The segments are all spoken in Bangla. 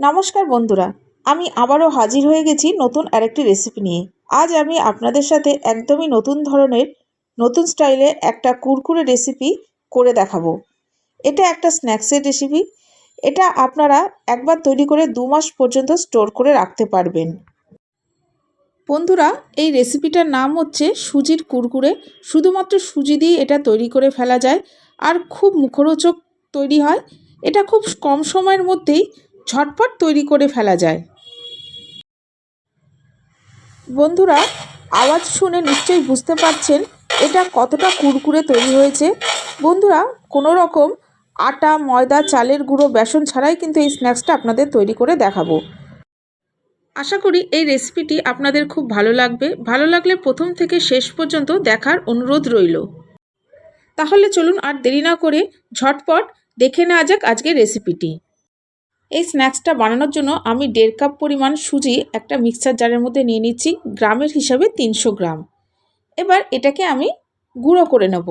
নমস্কার বন্ধুরা, আমি আবারও হাজির হয়ে গেছি নতুন আরেকটি রেসিপি নিয়ে। আজ আমি আপনাদের সাথে একদমই নতুন ধরনের, নতুন স্টাইলে একটা কুরকুরে রেসিপি করে দেখাবো। এটা একটা স্ন্যাক্সের রেসিপি এটা আপনারা একবার তৈরি করে দু মাস পর্যন্ত স্টোর করে রাখতে পারবেন। বন্ধুরা, এই রেসিপিটার নাম হচ্ছে সুজির কুরকুরে। শুধুমাত্র সুজি দিয়ে এটা তৈরি করে ফেলা যায়। আর খুব মুখরোচক তৈরি হয়। এটা খুব কম সময়ের মধ্যেই ঝটপট তৈরি করে ফেলা যায়। বন্ধুরা, আওয়াজ শুনে নিশ্চয়ই বুঝতে পারছেন এটা কতটা কুরকুরে তৈরি হয়েছে। বন্ধুরা কোনো রকম আটা, ময়দা, চালের গুঁড়ো, বেসন ছাড়াই কিন্তু এই স্ন্যাক্সটা আপনাদের তৈরি করে দেখাবো। আশা করি এই রেসিপিটি আপনাদের খুব ভালো লাগবে। ভালো লাগলে প্রথম থেকে শেষ পর্যন্ত দেখার অনুরোধ রইল। তাহলে চলুন আর দেরি না করে ঝটপট দেখে নেওয়া যাক আজকের রেসিপিটি। এই স্ন্যাক্সটা বানানোর জন্য আমি দেড় কাপ পরিমাণ সুজি একটা মিক্সচার জারের মধ্যে নিয়ে নিচ্ছি, গ্রামের হিসাবে তিনশো গ্রাম। এবার এটাকে আমি গুঁড়ো করে নেব।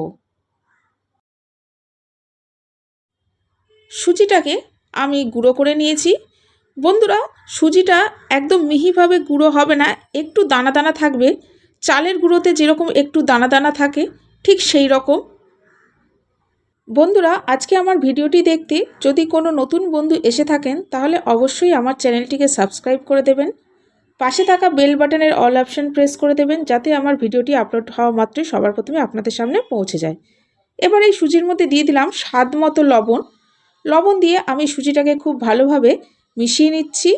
সুজিটাকে আমি গুঁড়ো করে নিয়েছি। বন্ধুরা, সুজিটা একদম মিহিভাবে গুঁড়ো হবে না, একটু দানা দানা থাকবে। চালের গুঁড়োতে যেরকম একটু দানা দানা থাকে, ঠিক সেই রকম। বন্ধুরা, আজকে আমার ভিডিওটি দেখতে যদি কোনো নতুন বন্ধু এসে থাকেন, তাহলে অবশ্যই আমার চ্যানেলটিকে সাবস্ক্রাইব করে দেবেন। পাশে থাকা বেল বাটনের অল অপশান প্রেস করে দেবেন, যাতে আমার ভিডিওটি আপলোড হওয়া মাত্রই সবার প্রথমে আপনাদের সামনে পৌঁছে যায়। এবার এই সুজির মধ্যে দিয়ে দিলাম স্বাদ মতো লবণ। লবণ দিয়ে আমি সুজিটাকে খুব ভালোভাবে মিশিয়ে নিচ্ছি।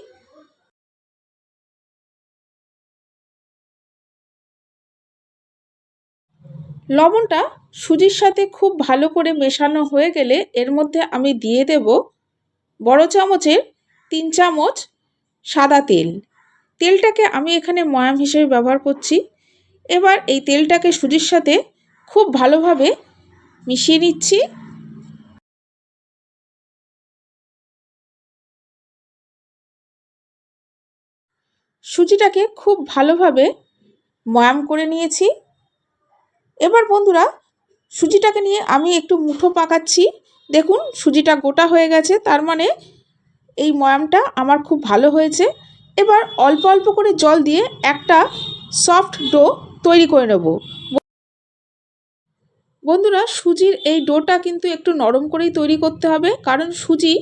লবণটা সুজির সাথে খুব ভালো করে মেশানো হয়ে গেলে এর মধ্যে আমি দিয়ে দেব বড় চামচের তিন চামচ সাদা তেল। তেলটাকে আমি এখানে ময়াম হিসেবে ব্যবহার করছি। এবার এই তেলটাকে সুজির সাথে খুব ভালোভাবে মিশিয়ে নিচ্ছি। সুজিটাকে খুব ভালোভাবে ময়াম করে নিয়েছি। এবার বন্ধুরা, সুজিটাকে নিয়ে আমি একটু মুঠো পাকাচ্ছি। দেখুন, সুজিটা গোটা হয়ে গেছে, তার মানে এই ময়ামটা আমার খুব ভালো হয়েছে। এবার অল্প অল্প করে জল দিয়ে একটা সফট ডো তৈরি করে নেব। বন্ধুরা, সুজির এই ডোটা কিন্তু একটু নরম করেই তৈরি করতে হবে, কারণ সুজি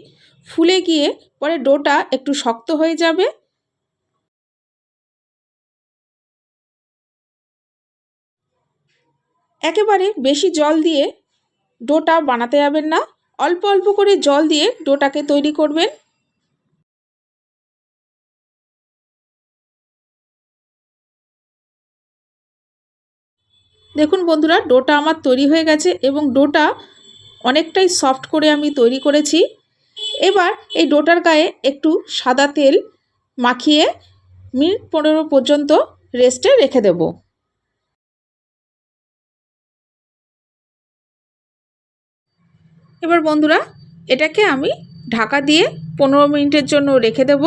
ফুলে গিয়ে পরে ডোটা একটু শক্ত হয়ে যাবে। একেবারে বেশি জল দিয়ে ডোটা বানাতে যাবেন না। অল্প অল্প করে জল দিয়ে ডোটাকে তৈরি করবেন। দেখুন বন্ধুরা, ডোটা আমার তৈরি হয়ে গেছে এবং ডোটা অনেকটাই সফট করে আমি তৈরি করেছি। এবার এই ডোটার গায়ে একটু সাদা তেল মাখিয়ে মিনিট পনেরো পর্যন্ত রেস্টে রেখে দেবো। এবার বন্ধুরা, এটাকে আমি ঢাকা দিয়ে পনেরো মিনিটের জন্য রেখে দেব।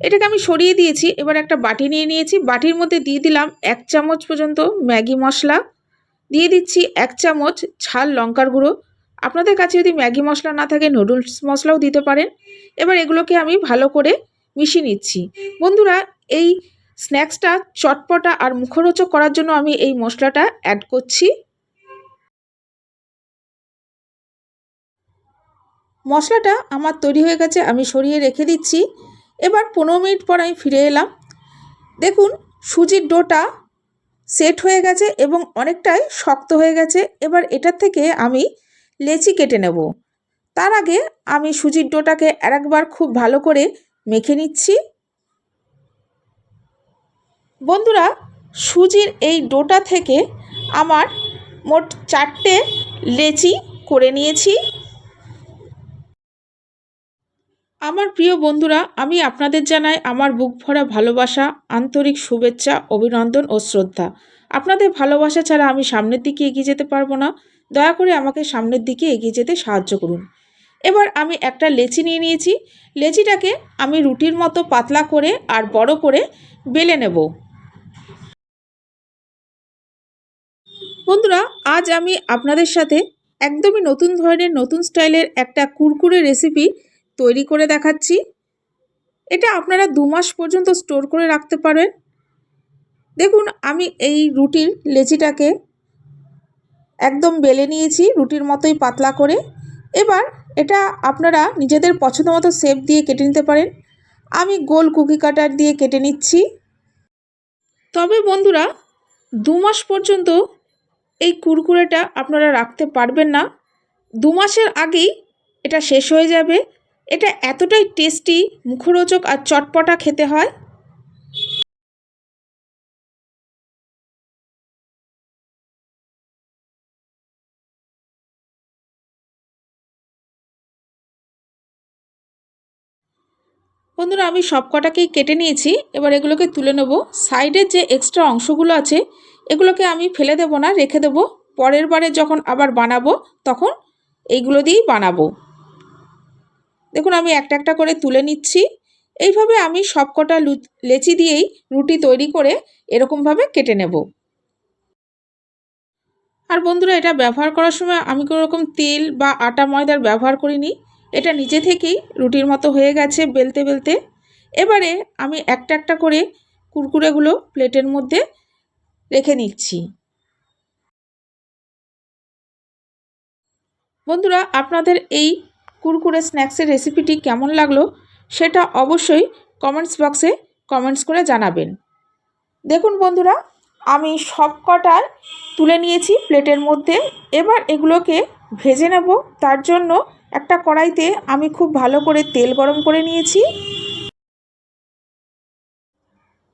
এটাকে আমি সরিয়ে দিয়েছি। এবার একটা বাটি নিয়ে নিয়েছি। বাটির মধ্যে দিয়ে দিলাম এক চামচ পর্যন্ত ম্যাগি মশলা। দিয়ে দিচ্ছি এক চামচ ঝাল লঙ্কার গুঁড়ো। আপনাদের কাছে যদি ম্যাগি মশলা না থাকে, নুডলস মশলাও দিতে পারেন। এবার এগুলোকে আমি ভালো করে মিশিয়ে নিচ্ছি। বন্ধুরা, এই স্ন্যাক্সটা চটপটা আর মুখরোচক করার জন্য আমি এই মশলাটা অ্যাড করছি। মশলাটা আমার তৈরি হয়ে গেছে, আমি সরিয়ে রেখে দিচ্ছি। এবার পনেরো মিনিট পর আমি ফিরে এলাম। দেখুন, সুজির ডোটা সেট হয়ে গেছে এবং অনেকটাই শক্ত হয়ে গেছে। এবার এটার থেকে আমি লেচি কেটে নেব। তার আগে আমি সুজির ডোটাকে আরেকবার খুব ভালো করে মেখে নিচ্ছি। বন্ধুরা, সুজির এই ডোটা থেকে আমার মোট চারটে লেচি করে নিয়েছি। আমার প্রিয় বন্ধুরা, আমি আপনাদের জানাই আমার বুক ভরা ভালোবাসা, আন্তরিক শুভেচ্ছা, অভিনন্দন ও শ্রদ্ধা। আপনাদের ভালোবাসা ছাড়া আমি সামনের দিকে এগিয়ে যেতে পারব না। দয়া করে আমাকে সামনের দিকে এগিয়ে যেতে সাহায্য করুন। এবার আমি একটা লেচি নিয়ে নিয়েছি। লেচিটাকে আমি রুটির মতো পাতলা করে আর বড় করে বেলে নেব। বন্ধুরা, আজ আমি আপনাদের সাথে একদমই নতুন ধরনের, নতুন স্টাইলের একটা কুরকুরে রেসিপি তৈরি করে দেখাচ্ছি। এটা আপনারা দু মাস পর্যন্ত স্টোর করে রাখতে পারেন। দেখুন, আমি এই রুটির লেচিটাকে একদম বেলে নিয়েছি, রুটির মতোই পাতলা করে। এবার এটা আপনারা নিজেদের পছন্দ মতো শেপ দিয়ে কেটে নিতে পারেন। আমি গোল কুকি কাটার দিয়ে কেটে নিচ্ছি। তবে বন্ধুরা, দু মাস পর্যন্ত এই কুরকুরেটা আপনারা রাখতে পারবেন না। দু মাসের আগেই এটা শেষ হয়ে যাবে। এটা এতটাই টেস্টি মুখরোচক আর চটপটা খেতে হয়। বন্ধুরা, আমি সব কটাকেই কেটে নিয়েছি। এবার এগুলোকে তুলে নেব। সাইডের যে এক্সট্রা অংশগুলো আছে, এগুলোকে আমি ফেলে দেব না, রেখে দেব। পরের বারে যখন আবার বানাবো, তখন এইগুলো দিয়েই বানাবো। দেখুন, আমি একটা একটা করে তুলে নিচ্ছি। এইভাবে আমি সব কটা লেচি দিয়েই রুটি তৈরি করে এরকমভাবে কেটে নেব। আর বন্ধুরা, এটা ব্যবহার করার সময় আমি কোনো রকম তেল বা আটা ময়দার ব্যবহার করিনি। এটা নিজে থেকেই রুটির মতো হয়ে গেছে বেলতে বেলতে। এবারে আমি একটা একটা করে কুরকুরেগুলো প্লেটের মধ্যে রেখে নিচ্ছি। বন্ধুরা, আপনাদের এই কুরকুরে স্ন্যাক্সের রেসিপিটি কেমন লাগল সেটা অবশ্যই কমেন্টস বক্সে কমেন্টস করে জানাবেন। দেখুন বন্ধুরা, আমি সব কটার তুলে নিয়েছি প্লেটের মধ্যে। এবার এগুলোকে ভেজে নেব। তার জন্য একটা কড়াইতে আমি খুব ভালো করে তেল গরম করে নিয়েছি।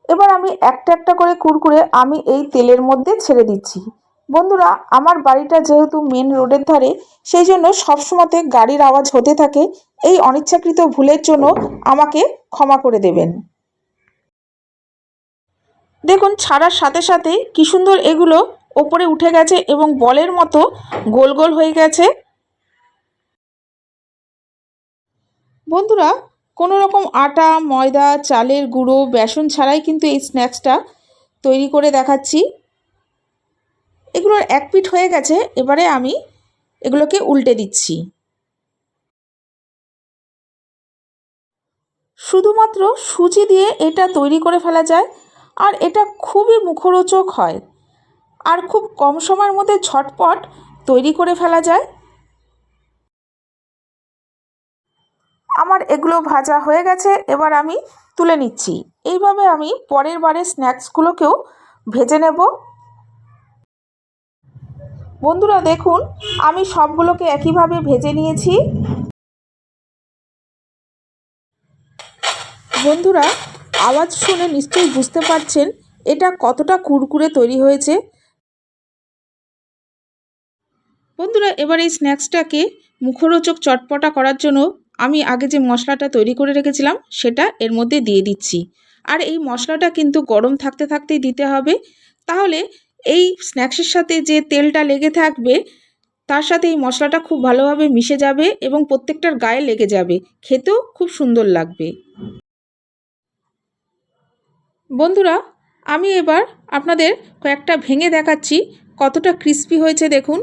এবার আমি একটা একটা করে কুরকুরে আমি এই তেলের মধ্যে ছেড়ে দিচ্ছি। বন্ধুরা, আমার বাড়িটা যেহেতু মেন রোডের ধারে, সেই জন্য সবসময়তে গাড়ির আওয়াজ হতে থাকে। এই অনিচ্ছাকৃত ভুলের জন্য আমাকে ক্ষমা করে দেবেন। দেখুন, ছাড়ার সাথে সাথে কি সুন্দর এগুলো ওপরে উঠে গেছে এবং বলের মতো গোল গোল হয়ে গেছে। বন্ধুরা, কোনো রকম আটা, ময়দা, চালের গুঁড়ো, বেসন ছাড়াই কিন্তু এই স্ন্যাক্সটা তৈরি করে দেখাচ্ছি। এগুলোর এক পিঠ হয়ে গেছে, এবারে আমি এগুলোকে উল্টে দিচ্ছি। শুধুমাত্র সুজি দিয়ে এটা তৈরি করে ফেলা যায়, আর এটা খুবই মুখরোচক হয়। আর খুব কম সময়ের মধ্যে ঝটপট তৈরি করে ফেলা যায়। আমার এগুলো ভাজা হয়ে গেছে, এবার আমি তুলে নিচ্ছি। এইভাবে আমি পরের বারে স্ন্যাক্সগুলোকেও ভেজে নেব। বন্ধুরা দেখুন, আমি সবগুলোকে একইভাবে ভেজে নিয়েছি। বন্ধুরা, আওয়াজ শুনে নিশ্চয়ই বুঝতে পারছেন এটা কতটা কুরকুরে তৈরি হয়েছে। বন্ধুরা, এবার এই স্ন্যাক্সটাকে মুখরোচক চটপটা করার জন্য আমি আগে যে মশলাটা তৈরি করে রেখেছিলাম, সেটা এর মধ্যে দিয়ে দিচ্ছি। আর এই মশলাটা কিন্তু গরম থাকতে থাকতেই দিতে হবে। তাহলে এই স্ন্যাক্সের সাথে যে তেলটা লেগে থাকবে তার সাথে এই মশলাটা খুব ভালোভাবে মিশে যাবে এবং প্রত্যেকটার গায়ে লেগে যাবে। খেতেও খুব সুন্দর লাগবে। বন্ধুরা আমি এবার আপনাদের কয়েকটা ভেঙে দেখাচ্ছি কতটা ক্রিস্পি হয়েছে দেখুন।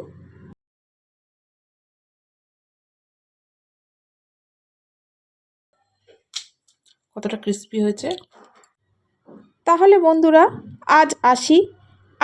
কতটা ক্রিস্পি হয়েছে? তাহলে বন্ধুরা আজ আসি।